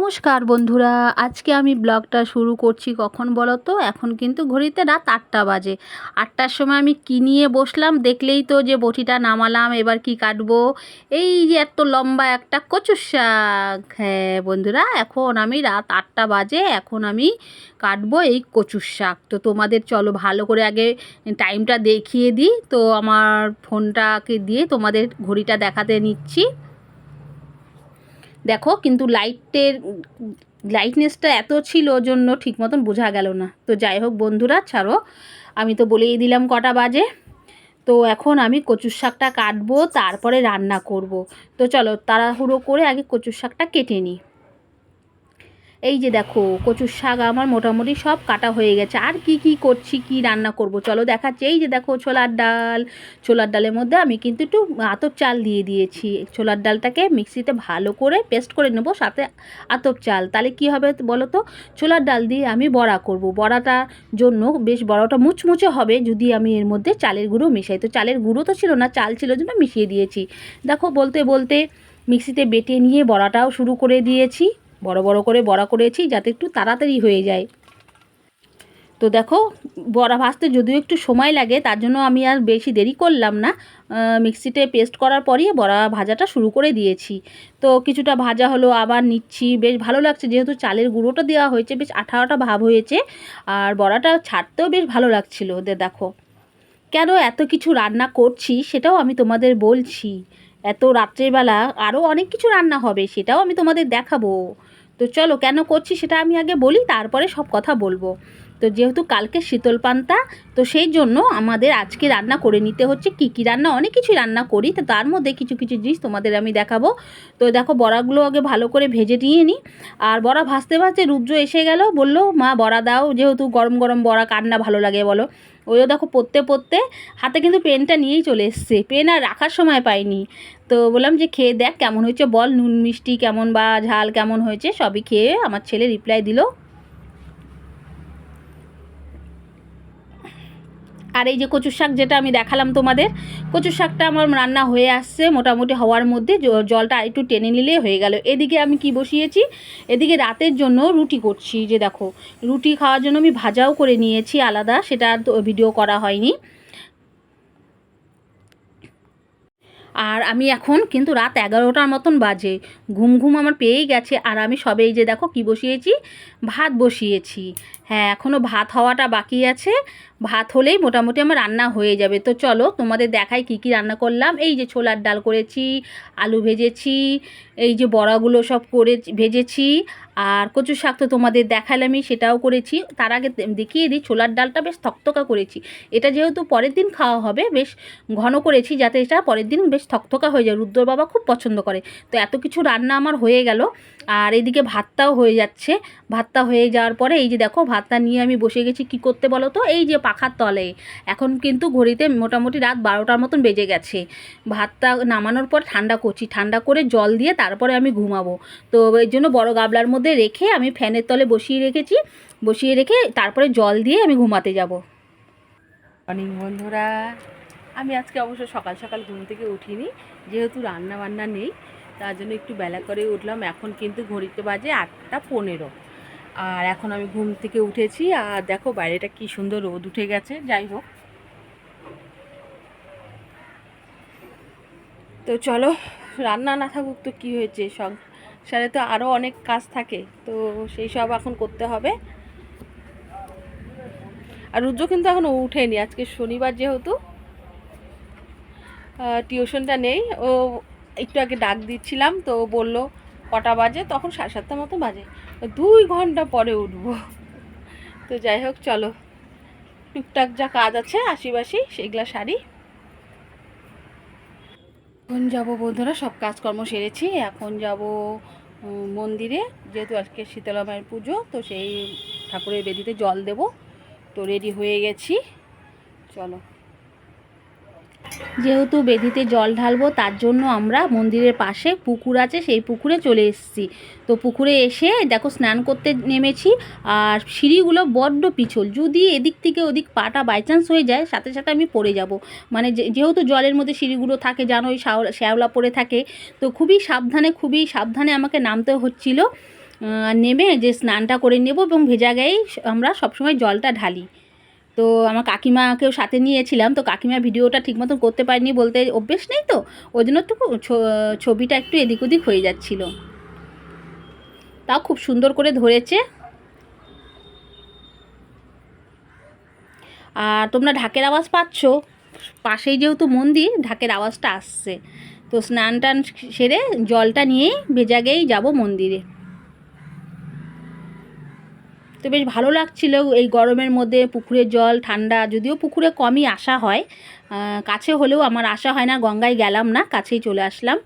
নমস্কার বন্ধুরা, আজকে আমি ব্লগটা শুরু করছি কখন বলো তো এখন কিন্তু ঘড়িতে রাত আটটা বাজে। আটটার সময় আমি কি নিয়ে বসলাম দেখলেই তো যে বটিটা নামালাম, এবার কি কাটবো? এই যে এত লম্বা একটা কচুর শাক। হ্যাঁ বন্ধুরা, এখন আমি রাত আটটা বাজে, এখন আমি কাটবো এই কচুর শাক। তো তোমাদের চলো ভালো করে আগে টাইমটা দেখিয়ে দিই। তো আমার ফোনটাকে দিয়ে তোমাদের ঘড়িটা দেখাতে নিচ্ছি। দেখো, কিন্তু লাইটের লাইটনেসটা এত ছিল জন্য ঠিক মতন বোঝা গেল না। তো যাই হোক বন্ধুরা, ছাড়ো। আমি তো বলেই দিলাম কটা বাজে। তো এখন আমি কচুর শাকটা কাটবো, তারপরে রান্না করব। তো চলো, তাড়াহুড়ো করে আগে কচুর শাকটা কেটে নিই। এই যে দেখো, কচুর শাক আমার মোটামুটি সব কাটা হয়ে গেছে। আর কি কি করছি, কি রান্না করব? চলো দেখাচ্ছি। এই যে দেখো, ছোলার ডাল। ছোলার ডালের মধ্যে আমি কিন্তু একটু আতপ চাল দিয়ে দিয়েছি। ছোলার ডালটাকে মিক্সিতে ভালো করে পেস্ট করে নেব সাথে আতপ চাল। তাহলে কি হবে বলো তো? ছোলার ডাল দিয়ে আমি বড়া করব। বড়াটার জন্য বেশ বড়াটা মুচমুচে হবে, যদি আমি এর মধ্যে চালের গুঁড়ো মিশাই। তো চালের গুঁড়ো তো ছিল না, চাল ছিল জন্য মিশিয়ে দিয়েছি। দেখো, বলতে বলতে মিক্সিতে বেটে নিয়ে বড়াটাও শুরু করে দিয়েছি। বড় বড় করে বড়া করেছি যাতে একটু তাড়াতাড়ি হয়ে যায়। তো দেখো, বড়া ভাজতে যদিও একটু সময় লাগে, তার জন্য আমি আর বেশি দেরি করলাম না। মিক্সিতে পেস্ট করার পরই বড়া ভাজাটা শুরু করে দিয়েছি। তো কিছুটা ভাজা হলো, আবার নিচ্ছি। বেশ ভালো লাগছে, যেহেতু চালের গুঁড়োটা দেওয়া হয়েছে, বেশ আঠা আঠা ভাব হয়েছে। আর বড়াটা ছাড়তেও বেশ ভালো লাগছিল ওদের দেখো। কেন এত কিছু রান্না করছি সেটাও আমি তোমাদের বলছি। এত রাত্রেবেলা আরও অনেক কিছু রান্না হবে, সেটাও আমি তোমাদের দেখাবো। তো চলো কেন করছি সেটা আমি আগে বলি তারপরে সব কথা বলব। তো যেহেতু কালকে শীতল পান্তা, তো সেই জন্য আমাদের আজকে রান্না করে নিতে হচ্ছে কি কি রান্না, অনেক কিছুই রান্না করি। তো তার মধ্যে কিছু কিছু জিনিস তোমাদের আমি দেখাবো। তো দেখো বড়াগুলো আগে ভালো করে ভেজে নিয়ে নিই। আর বড়া ভাজতে ভাজতে রুদ্র এসে গেল, বলল, মা, বড়া দাও, যেহেতু গরম গরম বড়া কান্না ভালো লাগে বলো? ওইও দেখো পড়তে পড়তে হাতে কিন্তু পেনটা নিয়েই চলে এসছে। পেন আর রাখার সময় পাইনি। তো বললাম যে, খেয়ে দেখ কেমন হয়েছে, বল, নুন, মিষ্টি কেমন বা ঝাল কেমন হয়েছে? সবই খেয়ে আমার ছেলে রিপ্লাই দিল। আর এই যে কচুর শাক যেটা আমি দেখালাম তোমাদের, কচুর শাকটা আমার রান্না হয়ে আসছে মোটামুটি হওয়ার মধ্যে জলটা একটু টেনে নিলে হয়ে গেল। এদিকে আমি কি বসিয়েছি? এদিকে রাতের জন্য রুটি করছি, যে দেখো। রুটি খাওয়ার জন্য আমি ভাজাও করে নিয়েছি আলাদা, সেটা ভিডিও করা হয়নি। আর আমি এখন কিন্তু রাত এগারোটার মতন বাজে। ঘুম ঘুম আমার পেয়েই গেছে। আর আমি সবে এই যে দেখো কি বসিয়েছি? ভাত বসিয়েছি। হ্যাঁ এখনও ভাত হওয়াটা বাকি আছে। ভাত হলেই মোটামুটি আমার রান্না হয়ে যাবে। তো চলো তোমাদের দেখাই কি কি রান্না করলাম। এই যে ছোলার ডাল করেছি, আলু ভেজেছি, এই যে বড়াগুলো সব করে ভেজেছি। আর কচু শাক তো তোমাদের দেখালামই সেটাও করেছি। তার আগে দেখিয়ে দিই, ছোলার ডালটা বেশ থকথকা করেছি। এটা যেহেতু পরের দিন খাওয়া হবে, বেশ ঘন করেছি যাতে এটা পরের দিন বেশ থকথকা হয়ে যায়। রুদ্র বাবা খুব পছন্দ করে। তো এত কিছু রান্না আমার হয়ে গেল। আর এদিকে ভাতটাও হয়ে যাচ্ছে। ভাতটা হয়ে যাওয়ার পরে এই যে দেখো, ভাতটা নিয়ে আমি বসে গেছি। কি করতে বলো তো? এই যে পাখার তলে। এখন কিন্তু ঘড়িতে মোটামুটি রাত বারোটার মতন বেজে গেছে। ভাতটা নামানোর পর ঠান্ডা করছি। ঠান্ডা করে জল দিয়ে তারপরে আমি ঘুমাবো। তো এর জন্য বড় গাবলার মধ্যে রেখে আমি ফ্যানের তলে বসিয়ে রেখেছি। বসিয়ে রেখে তারপরে জল দিয়ে আমি ঘুমাতে যাব। অনেক বন্ধুরা। আমি আজকে অবশ্য সকাল সকাল ঘুম থেকে উঠিনি। যেহেতু রান্না বান্না নেই তার জন্য একটু বেলা করে উঠলাম। এখন কিন্তু ঘড়িতে বাজে আটটা পনেরো। আর এখন আমি ঘুম থেকে উঠেছি আর দেখো বাইরেটা কি সুন্দর রোদ উঠে গেছে, যাই হোক। তো চলো, রান্না না থাকুক তো কী হয়েছে? সব সারে তো আরও অনেক কাজ থাকে, তো সেই সব এখন করতে হবে। আর রুদ্র কিন্তু এখন উঠেনি, আজকে শনিবার যেহেতু টিউশনটা নেই। ও একটু আগে ডাক দিচ্ছিলাম, তো বলল, কটা বাজে? তখন সাড়ে সাতটা মতো বাজে। দুই ঘণ্টা পরে উঠবো। তো যাই হোক, চলো। টুকটাক যা কাজ আছে আশিবাসি সেইগুলা সারি। এখন যাব বন্ধুরা, সব কাজকর্ম সেরেছি। এখন যাব মন্দিরে। যেহেতু আজকে শীতলা মায়ের পুজো, তো সেই ঠাকুরের বেদিতে জল দেব। তো রেডি হয়ে গেছি। চলো। যেহেতু বেদিতে জল ঢালবো, তার জন্য আমরা মন্দিরের পাশে পুকুর আছে, সেই পুকুরে চলে এসেছি। তো পুকুরে এসে দেখো স্নান করতে নেমেছি আর সিঁড়িগুলো বড্ড পিছল। যদি এদিক থেকে ওদিক পাটা বাই চান্স হয়ে যায়, সাথে সাথে আমি পড়ে যাব। মানে যেহেতু জলের মধ্যে সিঁড়িগুলো থাকে, জানোই শ্যাওলা পড়ে থাকে, তো খুবই সাবধানে খুবই সাবধানে আমাকে নামতে হচ্ছিল। নেমে যে স্নানটা করে নেব এবং ভেজা গায়েই আমরা সবসময় জলটা ঢালি। তো আমার কাকিমাকেও সাথে নিয়েছিলাম, তো কাকিমা ভিডিওটা ঠিক মতন করতে পারিনি বলতে অভ্যেস নেই তো, ওই জন্য একটু ছবিটা একটু এদিক ওদিক হয়ে যাচ্ছিল। তাও খুব সুন্দর করে ধরেছে। আর তোমরা ঢাকের আওয়াজ পাচ্ছ? পাশেই যেহেতু মন্দির, ঢাকের আওয়াজটা আসছে। তো স্নান টান সেরে জলটা নিয়েই ভেজা গিয়েই যাব মন্দিরে। তো বেশ ভালো লাগছিল এই গরমের মধ্যে পুকুরের জল, ঠান্ডা, যদিও পুকুরে কমই আসা হয়। কাছে হলেও আমার আসা হয় না, গঙ্গায় গেলাম না, কাছেই চলে আসলাম।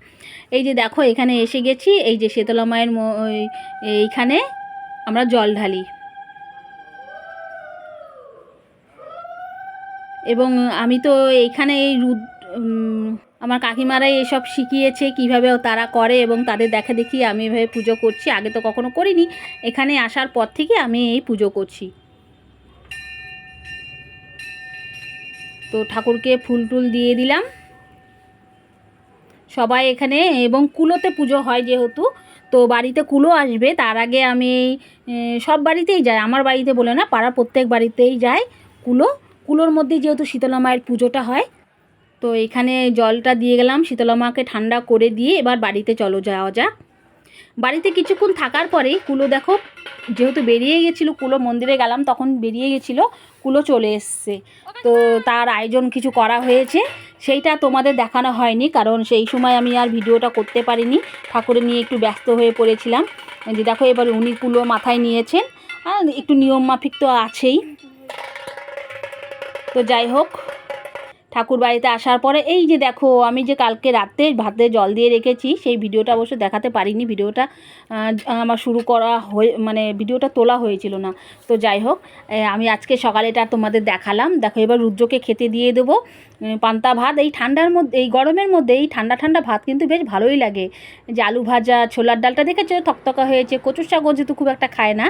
এই যে দেখো, এখানে এসে গেছি, এই যে শীতলা মায়ের এইখানে আমরা জল ঢালি। এবং আমি তো এইখানে এই রুদ আমার কাকিমারাই এসব শিখিয়েছে, কীভাবে তারা করে এবং তাদের দেখা দেখি আমি এভাবে পুজো করছি। আগে তো কখনো করিনি। এখানে আসার পর থেকে আমি এই পুজো করছি। তো ঠাকুরকে ফুল টুল দিয়ে দিলাম। সবাই এখানে এবং কুলোতে পুজো হয় যেহেতু, তো বাড়িতে কুলো আসবে। তার আগে আমি সব বাড়িতেই যাই। আমার বাড়িতে বলে না পাড়া প্রত্যেক বাড়িতেই যায় কুলো। কুলোর মধ্যে যেহেতু শীতলা মায়ের পুজোটা হয় তো এখানে জলটা দিয়ে গেলাম শীতলা মাকে ঠান্ডা করে দিয়ে এবার বাড়িতে চলো যাওয়া যাক। বাড়িতে কিছুক্ষণ থাকার পরে কুলো দেখো, যেহেতু বেরিয়ে গেছিল, কুলো মন্দিরে গেলাম, তখন বেরিয়ে গেছিল, কুলো চলে এসছে। তো তার আয়োজন কিছু করা হয়েছে, সেইটা তোমাদের দেখানো হয়নি, কারণ সেই সময় আমি আর ভিডিওটা করতে পারিনি। ঠাকুরের নিয়ে একটু ব্যস্ত হয়ে পড়েছিলাম। যে দেখো, এবার উনি কুলো মাথায় নিয়েছেন। একটু নিয়ম মাফিক তো আছেই। তো যাই হোক ঠাকুর বাড়িতে আসার পরে, এই যে দেখো, আমি যে কালকে রাতে ভাতে জল দিয়ে রেখেছি, সেই ভিডিওটা অবশ্য দেখাতে পারিনি। ভিডিওটা আমার শুরু করা হয়ে মানে ভিডিওটা তোলা হয়েছিল না। তো যাই হোক আমি আজকে সকালেটা তোমাদের দেখালাম। দেখো, এবার রুদ্রকে খেতে দিয়ে দেবো। পান্তা ভাত, এই ঠান্ডার মধ্যে, এই গরমের মধ্যে এই ঠান্ডা ঠান্ডা ভাত কিন্তু বেশ ভালোই লাগে। যে আলু ভাজা, ছোলার ডালটা দেখেছ? থকথকা হয়েছে, কচুর শাকও যেহেতু খুব একটা খায় না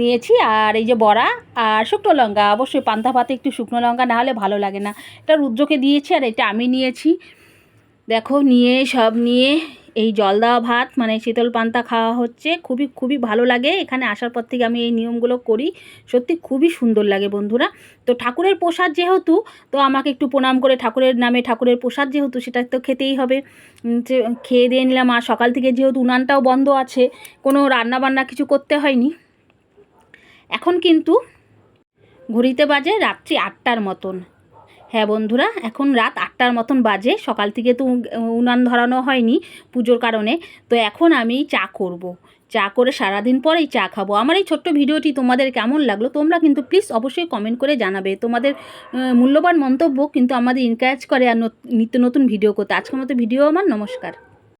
নিয়েছি। আর এই যে বড়া আর শুকনো লঙ্কা, অবশ্যই পান্তা ভাতে একটু শুকনো লঙ্কা না হলে ভালো লাগে না। এটা রুদ্রকে দিয়েছি আর এটা আমি নিয়েছি। দেখো, নিয়ে সব নিয়ে এই জল দেওয়া ভাত মানে শীতল পান্তা খাওয়া হচ্ছে, খুবই খুবই ভালো লাগে। এখানে আসার পর থেকে আমি এই নিয়মগুলো করি। সত্যি খুবই সুন্দর লাগে বন্ধুরা। তো ঠাকুরের প্রসাদ যেহেতু, তো আমাকে একটু প্রণাম করে ঠাকুরের নামে ঠাকুরের প্রসাদ যেহেতু, সেটা তো খেতেই হবে। যে, খেয়ে দিয়ে নিলাম। আর সকাল থেকে যেহেতু উনানটাও বন্ধ আছে, কোনো রান্না বান্না কিছু করতে হয়নি। এখন কিন্তু ঘড়িতে বাজে রাত্রি আটটার মতন। হ্যাঁ বন্ধুরা, এখন রাত আটটার মতন বাজে, সকাল থেকে তো উনান ধরানো হয়নি পুজোর কারণে। তো এখন আমি চা করব। চা করে সারাদিন পরেই চা খাব। আমার এই ছোট্ট ভিডিওটি তোমাদের কেমন লাগল তোমরা কিন্তু প্লিজ অবশ্যই কমেন্ট করে জানাবে। তোমাদের মূল্যবান মন্তব্য কিন্তু আমাদের এনকারেজ করে আর নত- নিত্য নতুন ভিডিও করতে। আজকের মতো ভিডিও আমার, নমস্কার।